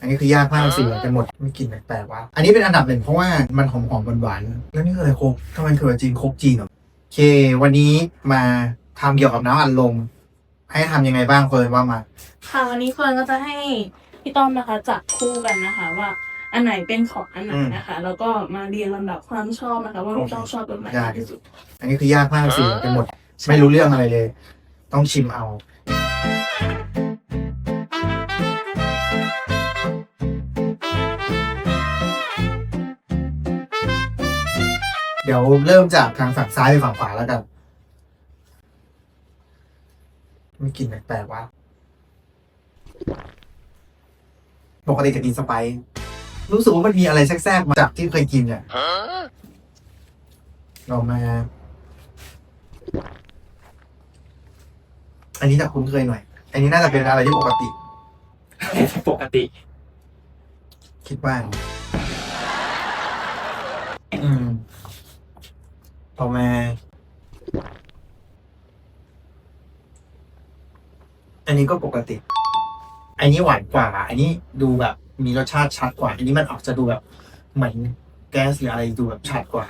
อันนี้คือญาติภาคสี่กันหมดไม่กินแปลกๆวะอันนี้เป็นอันดับหนึ่งเพราะว่ามันหอมๆหวานๆแล้วนี่คืออะไรโคกทำไมคือจีนโคกจีนเหรอโอเค วันนี้มาทำเกี่ยวกับน้ำอัดลมให้ทำยังไงบ้างเฟิร์นว่ามา ค่ะวันนี้เฟิร์นก็จะให้พี่ต้อมนะคะจับคู่กันนะคะว่าอันไหนเป็นของอันไหนนะคะ แล้วก็มาเรียงลำดับความชอบนะคะ ว่าพี่ต้อมชอบแบบไหนมากที่สุด อันนี้คือญาติภาคสี่กันหมด ไม่รู้เรื่องอะไรเลย ต้องชิมเอา ดี๋ยวเริ่มจากทางฝั่งซ้ายไปฝั่งขวาแล้วกันไม่กลินแปลกๆวะปกติจะกินสไปซ์รู้สึกว่ามันมีอะไรแทรกๆมาจากที่เคยกินเนี่ยเรามา อันนี้จะคุ้นเคยหน่อย อันนี้น่าจะเป็นอะไรที่ปกติ ปกติ คิดว่านะอืม ต่อมาอันนี้ก็ปกติ อันนี้หวานกว่า อันนี้ดูแบบมีรสชาติชัดกว่า อันนี้มันออกจะดูแบบเหมือนแก๊สหรืออะไรดูแบบชัดกว่า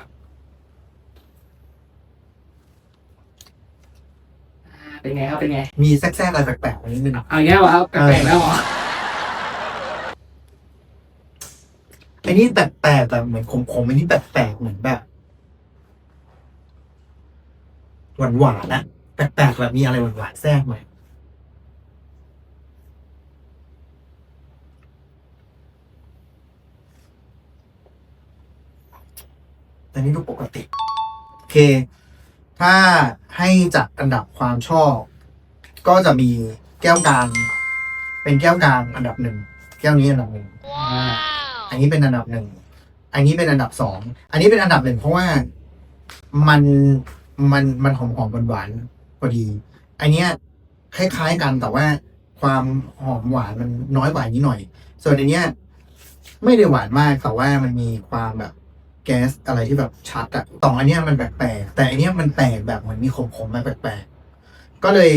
เป็นไงครับ เป็นไง มีแทรกๆอะไรแปลกๆนิดนึงเอาอีกแล้วเหรอครับแปลกๆแล้วเหรออันนี้แปลกๆแต่เหมือนขมๆอันนี้แปลกๆเหมือนแบบ หวานๆนะแปลกๆแบบมีอะไรหวานๆแทรกหน่อยแต่นี่ดูปกติ โอเค ถ้าให้จัดอันดับความชอบ ก็จะมีแก้วกลางเป็นแก้วกลางอันดับหนึ่งแก้วนี้อันดับหนึ่งอ่าอันนี้เป็นอันดับหนึ่งอันนี้เป็นอันดับสองอันนี้เป็นอันดับหนึ่งเพราะว่ามัน มันมันหอมหอมหวานหวานพอดี อันเนี้ยคล้ายๆกันแต่ว่าความหอมหวานมันน้อยกว่านี้หน่อย ส่วนอันเนี้ยไม่ได้หวานมากแต่ว่ามันมีความแบบแก๊สอะไรที่แบบชัดอะต่องอันเนี้ยมันแปลกๆแต่อันเนี้ยมันแปลกแบบเหมือนมีขมๆมาแปลกๆก็เลย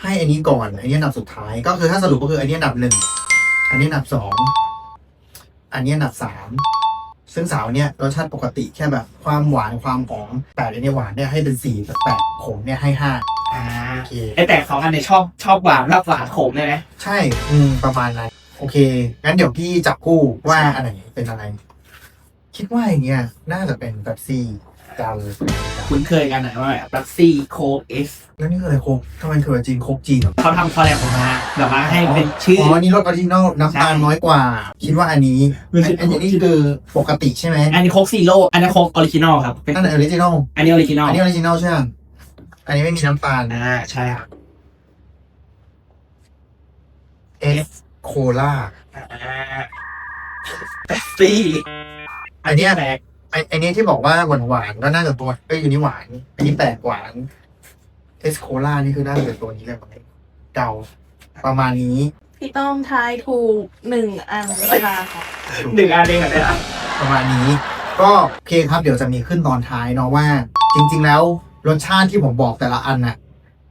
ให้อันนี้ก่อนอันนี้อันดับสุดท้ายก็คือถ้าสรุปก็คืออันนี้อันดับหนึ่งอันนี้อันดับสองอันนี้อันดับสาม ซึ่งสาวเนี่ยรสชาติปกติแค่แบบความหวานความหอมแต่อันนี้หวานเนี่ยให้เป็นสี่แปดขมเนี่ยให้ห้าอ่าโอเคไอแต่สองอันเนี่ยชอบชอบหวานรับหวานขมได้ไหมใช่อืมประมาณนั้นโอเค งั้นเดี๋ยวพี่จับคู่ว่าอันไหนเป็นอะไร คิดว่าอย่างเงี้ยน่าจะเป็นแบบซี่ กันคุ้นเคยกันหน่อยว่าแบบลักซี่โคเอสแล้วนี่คืออะไรโคกทำไมคือจีนโคกจีนเหรอเขาทำคอลแลบออกมาแบบว่าให้เป็นชื่ออ๋อนี่รสออริจินอลน้ำตาลใช่น้อยกว่า คิดว่าอันนี้มันคืออันนี้คือปกติใช่ไหมอันนี้โคกซีโร่อันนี้โคกออริจินอลครับเป็นอันไหนออริจินอลอันนี้ออริจินอลอันนี้ออริจินอลใช่ไหมอันนี้ไม่มีน้ำตาลอ่าใช่ครับเอสโคลาอ่าเป๊ปซี่อันเนี้ยแปลก ไอไอเนี้ยที่บอกว่าหวานหวานๆก็น่าจะตัวเอ้ยอันนี้หวานอันนี้แปลกหวานเอสโคลานี่คือน่าจะเป็นตัวนี้เลยมั้งเดาประมาณนี้ พี่ต้อมทายถูกหนึ่งอันค่ะหนึ่งอันเองเหรอเนี่ยประมาณนี้ ก็โอเคครับเดี๋ยวจะมีขึ้นตอนท้ายเนาะว่า จริง ๆ แล้วรสชาติที่ผมบอกแต่ละอันน่ะ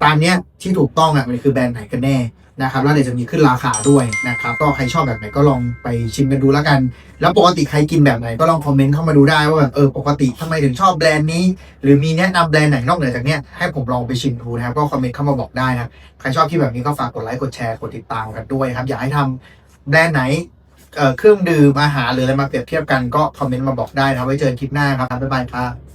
ตามเนี้ยที่ถูกต้องอะมันคือแบรนด์ไหนกันแน่ นะครับแล้วเดี๋ยวจะมีขึ้นราคาด้วยนะครับก็ใครชอบแบบไหนก็ลองไปชิมกันดูแล้วกัน แล้วปกติใครกินแบบไหนก็ลองคอมเมนต์เข้ามาดูได้ว่าแบบเออปกติทำไมถึงชอบแบรนด์นี้ หรือมีแนะนำแบรนด์ไหนนอกเหนือจากเนี้ยให้ผมลองไปชิมดูนะครับก็คอมเมนต์เข้ามาบอกได้นะใครชอบที่แบบนี้ก็ฝากกดไลค์กดแชร์กดติดตามกันด้วยครับอยากให้ทำแบรนด์ไหนเเครื่องดื่มอาหารหรืออะไรมาเปรียบเทียบกันก็คอมเมนต์มาบอกได้นะไว้เจอกันคลิปหน้าครับบ๊ายบายครับ